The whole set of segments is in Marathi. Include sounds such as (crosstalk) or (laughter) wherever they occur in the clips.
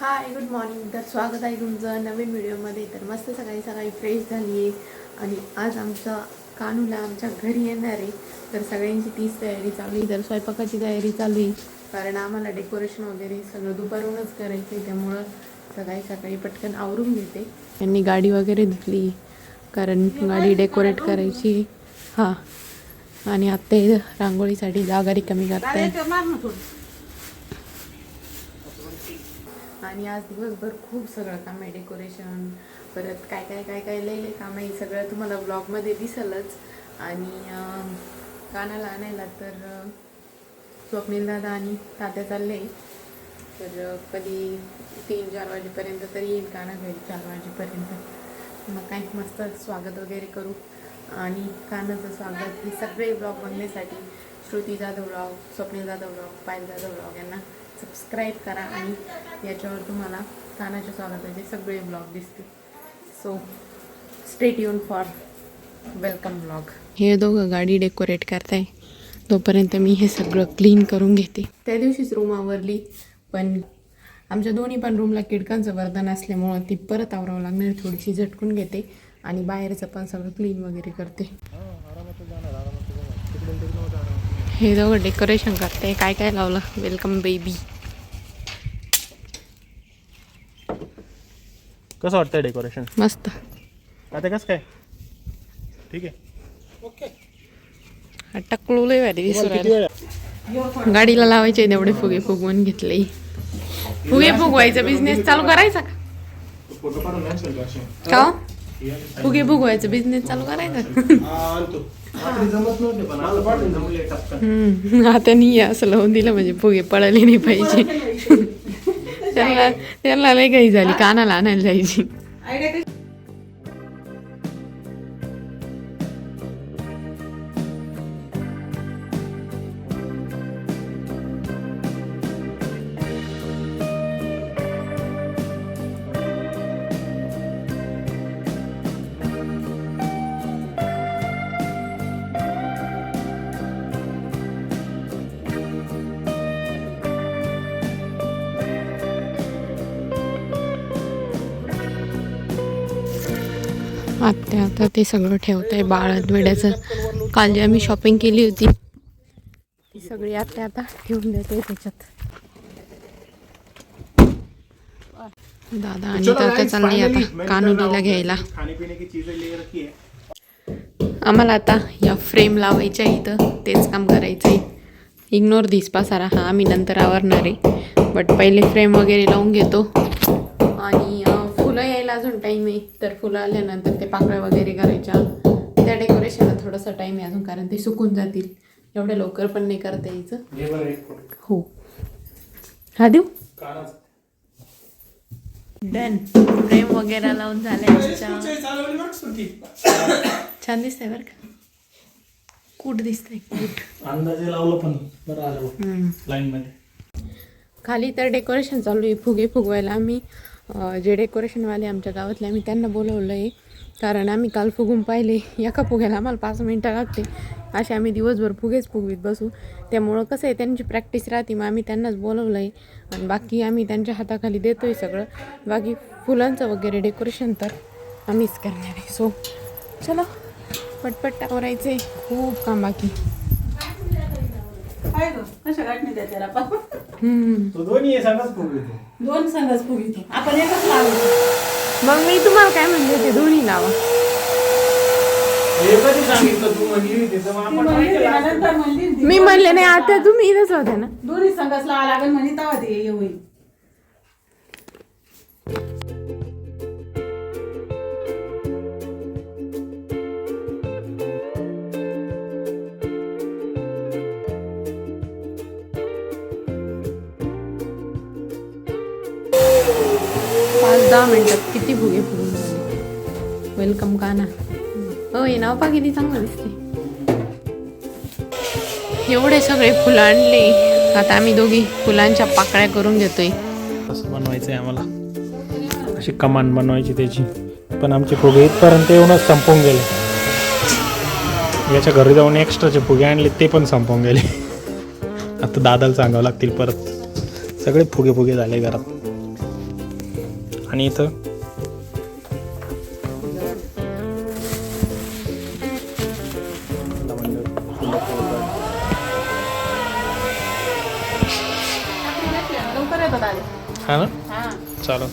हाय गुड मॉर्निंग तर स्वागत आहे तुमचं नवीन व्हिडिओमध्ये. तर मस्त सकाळी सकाळी फ्रेश झाली आहे आणि आज आमचं कानूला आमच्या घरी येणार आहे. तर सगळ्यांची तीच तयारी चालू आहे. तर स्वयंपाकाची तयारी चालू आहे. कारण आम्हाला डेकोरेशन वगैरे सगळं दुपारूनच करायचं आहे त्यामुळं सकाळी सकाळी पटकन आवरून घेते. त्यांनी गाडी वगैरे धुतली. कारण गाडी डेकोरेट करायची. हां. आणि आत्ता रांगोळीसाठी जागा रिकमी करताय. आणि आज दिवसभर खूप सगळं काम आहे डेकोरेशन परत काय काय काय काय लई काम आहे. सगळं तुम्हाला ब्लॉगमध्ये दिसलंच. आणि कानाला आणायला तर स्वप्नील दादा आणि तात्या चालले. तर कधी तीन चार वाजेपर्यंत तरी येईल काना घरी चार वाजेपर्यंत. मग काय मस्त स्वागत वगैरे करू. आणि कानाचं स्वागत हे सगळे ब्लॉग बघण्यासाठी Shruti Jadhav blog Swapnil Jadhav blog Payal Jadhav blog यांना सबस्क्राईब करा आणि याच्यावर तुम्हाला कानाच्या स्वागताचे सगळे ब्लॉग दिसतील. सो स्टेट युन फॉर वेलकम ब्लॉग हे दोघं गाडी डेकोरेट करताय. तोपर्यंत मी हे सगळं क्लीन करून घेते. त्या दिवशीच रूम आवरली पण आमच्या दोन्ही पण रूमला किडकांचं वरदान असल्यामुळं ती परत आवरावं लागणार थोडीशी झटकून घेते आणि बाहेरचं पण सगळं क्लीन वगैरे करते. हे दोघं डेकोरेशन करते. काय काय लावलं? वेलकम बेबी कसं वाटतंय डेकोरेशन मस्त. आता कसं काय? ठीक आहे. टकलू लय. गाडीला लावायचे तेवढे फुगे फुगवून घेतले. फुगे फुगवायचा बिझनेस चालू करायचा का? का हो? फुगे फुगवायचा बिझनेस चालू करायचा? हम्म, आता नाही असं लावून दिलं म्हणजे फुगे पडायला नाही पाहिजे. (laughs) त्यांना त्यांना लय काही झाली कानाला आणायला जायची. आत्या आता ते सगळं ठेवत आहे वेड्याचं काल जे आम्ही शॉपिंग केली होती. ती सगळी आत्या आता ठेवून देते त्याच्यात. दादा आणि तात्या चालली आता कानुलीला घ्यायला. आम्हाला आता या फ्रेम लावायच्या इथं. तेच काम करायचं आहे इग्नोर दिसपा सारा हा आम्ही नंतर आवरणार आहे. बट पहिले फ्रेम वगैरे लावून घेतो. आणि अजून टाईम आहे. तर फुलं आल्यानंतर ते पाकळ्या वगैरे करायच्या. त्या डेकोरेशनला थोडासा टाईम आहे अजून कारण ते सुकून जातील. एवढ्या लवकर पण नाही करता यायचं. हो हा. देऊ. डन फ्रेम वगैरे लावून झाले छान दिसतंय बरं का? कूट दिसतंय कूट. अंदाजे लावलं पण बरं आलं लाईन मध्ये. खाली तर डेकोरेशन चालू आहे फुगे फुगवायला आम्ही. जे डेकोरेशनवाले आमच्या गावातले आम्ही त्यांना बोलवलं आहे कारण आम्ही काल फुगून पाहिले. एका फुग्याला आम्हाला पाच मिनटं लागते. असे आम्ही दिवसभर फुगेच फुगवीत बसू. त्यामुळं कसं आहे त्यांची प्रॅक्टिस राहते मग आम्ही त्यांनाच बोलवलं आहे आणि बाकी आम्ही त्यांच्या हाताखाली देतो आहे सगळं. बाकी फुलांचं वगैरे डेकोरेशन तर आम्हीच करणार आहे. सो चलो पटपट आवरायचे. खूप काम बाकी. तो दोन्ही हे दोन संघच फुगितो आपण एकच लावतो मग मी तुम्हाला काय म्हणले होते दोन्ही लावा हे कधी सांगितलं तू? म्हणली होती तर मग ती आपण म्हणली काय होती केलं ना, असतं? नंतर म्हणली ना ती. मी म्हणले नाही आता तुम्ही इथंच होते ना. दोन्ही संघच लावा लागेल म्हणे तेव्हा ते हे होईल दहा मिनटात किती फुगे फुगून झाले? वेलकम काना हो हे नाव पा किती चांगलं दिसते एवढे सगळे फुलं आणले. आता आम्ही दोघी फुलांच्या पाकळ्या करून घेतोय असं बनवायचं आहे आम्हाला. अशी कमान बनवायची त्याची. पण आमचे फुगे इथपर्यंत येऊनच संपून गेले. याच्या घरी जाऊन एक्स्ट्राचे फुगे आणले ते पण संपून गेले. आता दादाला सांगावं लागतील परत. सगळे फुगे फुगे झाले घरात. आणि इथं? हा ना? चालेल.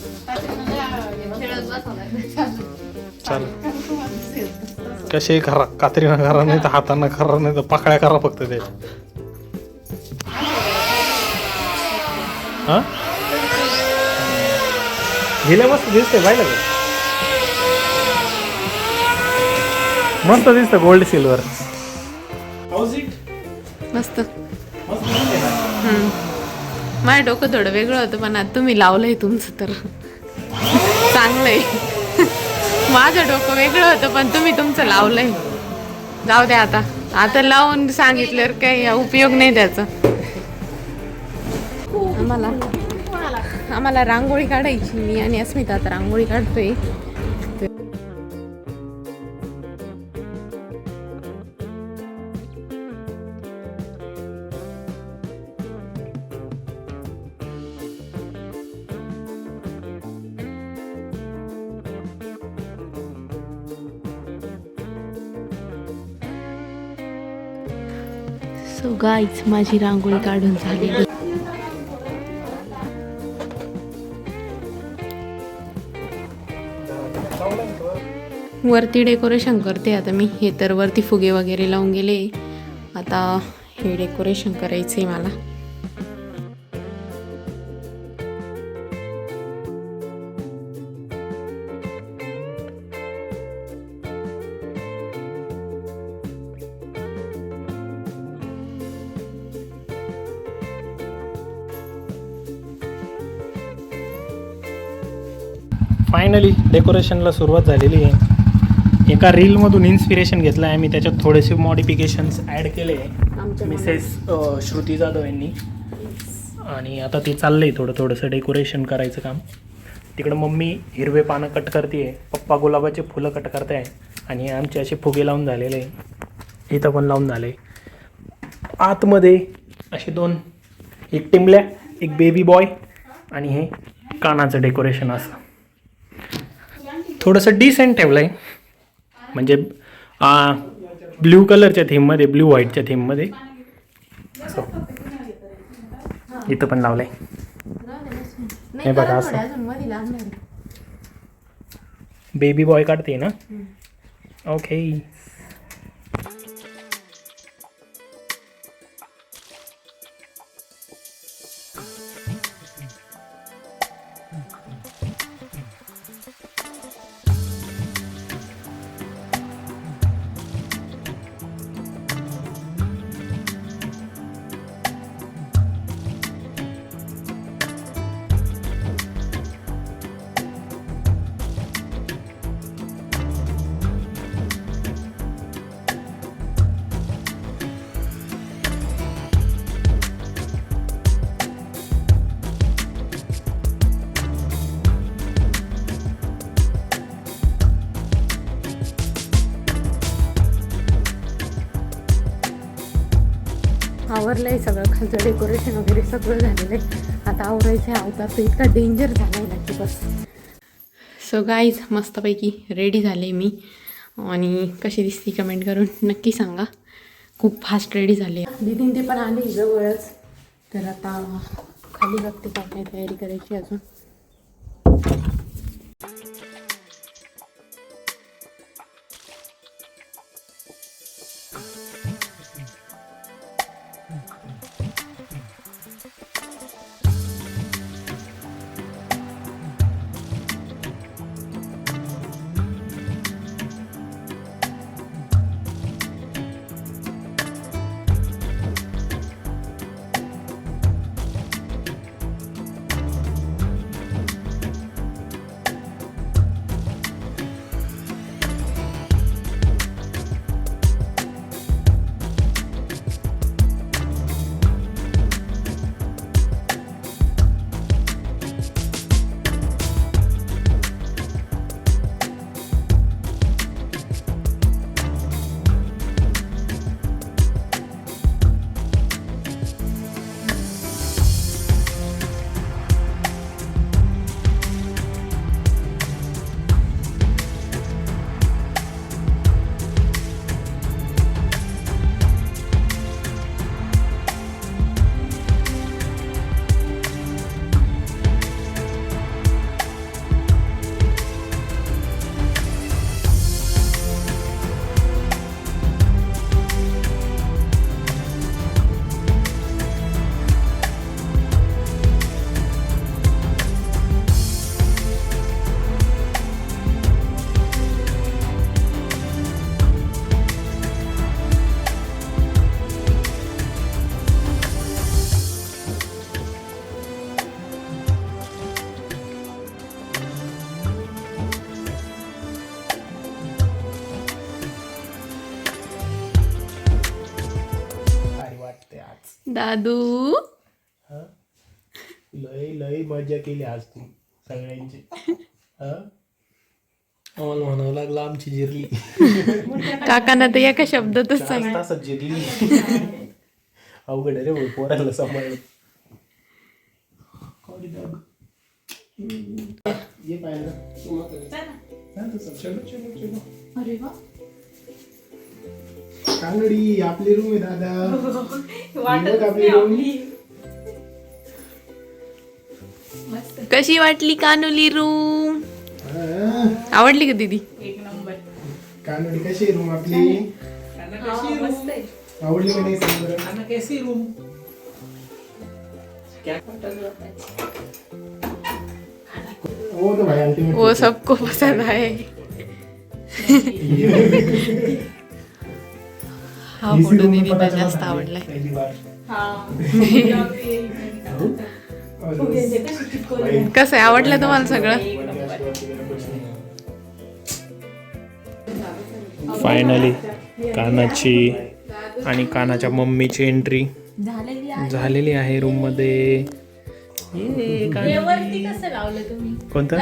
चालेल. कसे करा कात्रीनं करा नाही तर हातानं करा नाही तर पाकळ्या करा फक्त ते. हा? गेल्या मस्त दिसते पाहिलं का? मस्त दिसतं गोल्ड सिल्वर मस्त. हम्म. माझं डोकं थोडं वेगळं होतं पण आता तुम्ही लावलंय तुमचं तर. चांगलंय. माझं डोकं वेगळं होतं पण तुम्ही तुमचं लावलंय. जाऊ द्या आता. आता लावून सांगितल्यावर काही उपयोग नाही त्याचा. आम्हाला आम्हाला रांगोळी काढायची मी आणि अस्मिता आता रांगोळी काढतोय. सो गाईच माझी रांगोळी काढून झालेली वरती डेकोरेशन करते. आता मी हे तर वरती फुगे वगैरे लावून गेले. आता हे डेकोरेशन करायचं आहे मला फायनली डेकोरेशनला सुरुवात झालेली आहे. एका रीलमधून इन्स्पिरेशन घेतलं आहे मी त्याच्यात थोडेसे मॉडिफिकेशन्स ॲड केले. मिसेस श्रुती जाधव यांनी. आणि आता ते चाललं आहे थोडं थोडंसं डेकोरेशन करायचं काम. तिकडं मम्मी हिरवे पानं कट करते आहे पप्पा गुलाबाचे फुलं कट करते आहे आणि आमचे असे फुगे लावून झालेले. आहे इथं पण लावून झाले. आतमध्ये असे दोन एक टिमल्या एक बेबी बॉय आणि हे कानाचं डेकोरेशन असं. थोडंसं डिसेंट ठेवलं आहे म्हणजे ब्ल्यू कलरच्या थीममध्ये ब्ल्यू व्हाईटच्या थीममध्ये असं इथं पण लावलंय. हे बघा असं. बेबी बॉय काढते ना? ओके आवरलं आहे सगळं. खालचं डेकोरेशन वगैरे सगळं झालेलं आहे आता आवरायचं आहे. अवतार तर इतका डेंजर झाला आहे की बस. सो गाईज मस्तपैकी रेडी झाले मी. आणि कशी दिसती कमेंट करून नक्की सांगा. खूप फास्ट रेडी झाले. दिदीन ते पण आले जवळच तर आता खाली बघते काय काय तयारी करायची अजून. दादू. हा? लय लय मजा केली आज तू सगळ्यांची. हा? आम्हाला म्हणावं लागलं आमची जिरली. काकांना तर एका शब्दातच सांग. तासात जिरली. अवघड आहे रे भाऊ, पोराला सांभाळलं ये पाहिलं. हा, तसं. चलो चलो चलो. अरे वा. कानडी आपली रूम आहे दादा. (laughs) बघ आपली रूम कशी वाटली कानुली रूम आवडली का दीदी? एक नंबर. कानडी कशी रूम आपली? मस्त आहे. आवडली का नाही सांग बरं? कैसी रूम वो तो भाई अल्टीमेट वो सबको पसंद आए (laughs) (laughs) हा फोटो दीदीला जास्त आवडलाय. पहली बार. कसं आहे? आवडलं तुम्हाला सगळं? फायनली कानाची आणि कानाच्या मम्मीची एंट्री झालेली आहे. रूममध्ये. कोणतं?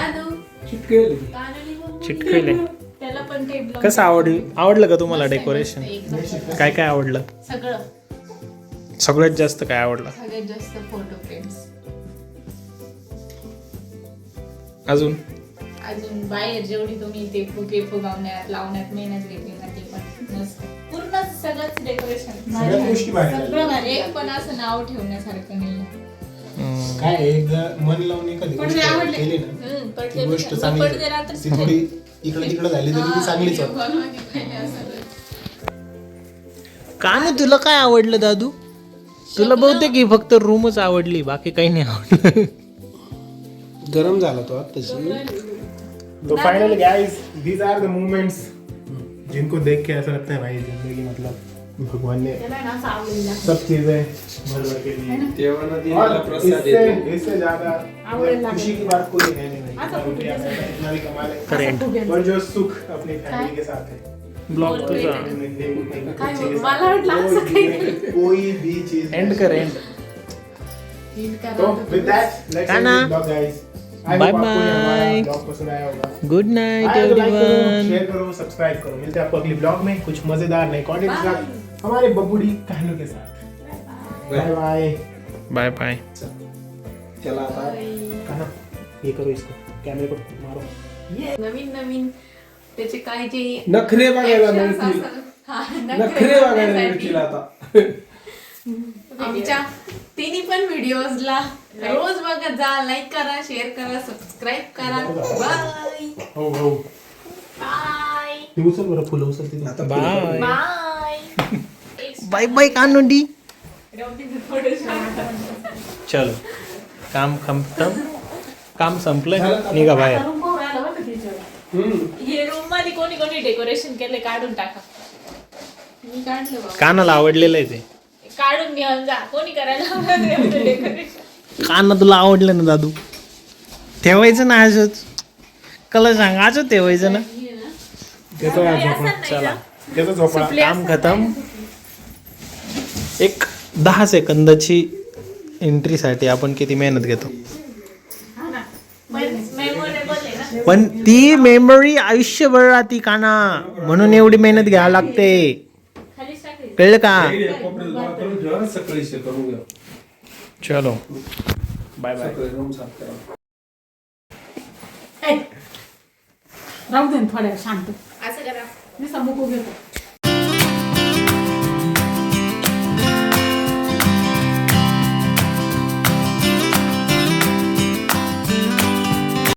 चिटकेले. त्याला पण कसं आवडलं आवडलं का तुम्हाला डेकोरेशन एकदम काय काय आवडलं? सगळं. सगळ्यात जास्त काय आवडलं? सगळ्यात जास्त फोटो फ्रेम्स अजून? अजून बाहेर जेवढी तुम्ही ते फुगे फुगावण्यात लावण्यात मेहनत घेतली ना ते पण मस्त. पूर्ण सगळंच डेकोरेशन गोष्टी. सगळं भारी एक पण असं नाव ठेवण्यासारखं नाही. काय एकदा मन लावून एखादी पण गोष्ट ते आवडले. केली ना. हम्म, ती पडले गोष्ट चांगली ती थोडी इकडे तिकडे झाली तरी ती चांगलीच नाही तुला काय आवडलं दादू? तुला बहुतेक ही फक्त रूमच आवडली बाकी काही नाही आवडलं. गरम झाला तो आत्ताशी. तो final guys these are the moments जिनको देख के ऐसा लगता है भाई जिंदगी मतलब भगवान ने सब चीजें भर भर के दी और इससे ज्यादा खुशी की बात कोई है नहीं करेंट। पर जो सुख अपनी फैमिली के साथ है। ब्लॉग तुझा. कोई भी चीज एंड कर एंड तो with that let's. End blog guys आया होगा। गुड नाइट एवरीवन शेयर करो सब्सक्राइब करो मिलते हैं आपको अगली ब्लॉग में। कुछ मजेदार नए कंटेंट के साथ। हमारे बबुड़ी कहानियों के साथ। बाय बाय बाय बाय त्याला आता कहा ये करो इसको। कैमरे को मारो। नवीन नवीन। त्याचे काय जे नखरे बघायला actions मिळतील असेल, हा, नखरे बघायला बघण्यासाठी मिळतील आता. (laughs) आमच्या तिन्ही पण व्हिडिओजला रोज बघत जा लाईक करा शेअर करा सबस्क्राईब करा. बाय हो. हो बाय ते उचल बरं फुलं उचल ते आता बाय बाय बाय बाय कानुडी चलो काम खतम. काम संपलंय. निघा बाहेर. हे रूममध्ये कोणी कोणी डेकोरेशन केले काढून टाका. मी काढलं कानाला आवडलेलं आहे ते. काढून घेऊन जा. कोणी करायला डेकोरेशन काना तुला आवडलं ना दादू? ठेवायचं ना असंच कला सांग असं ठेवायचं ना? चला. त्याचा झोपा काम खतम. एक दहा सेकंदाची एंट्रीसाठी आपण किती मेहनत घेतो? पण ती मेमरी आयुष्यभर राहती काना. म्हणून एवढी मेहनत घ्यावी लागते. कळलं का? चलो. बाय बाय राहू दे थोड्या शांत. असं करा मी समोर घेतो.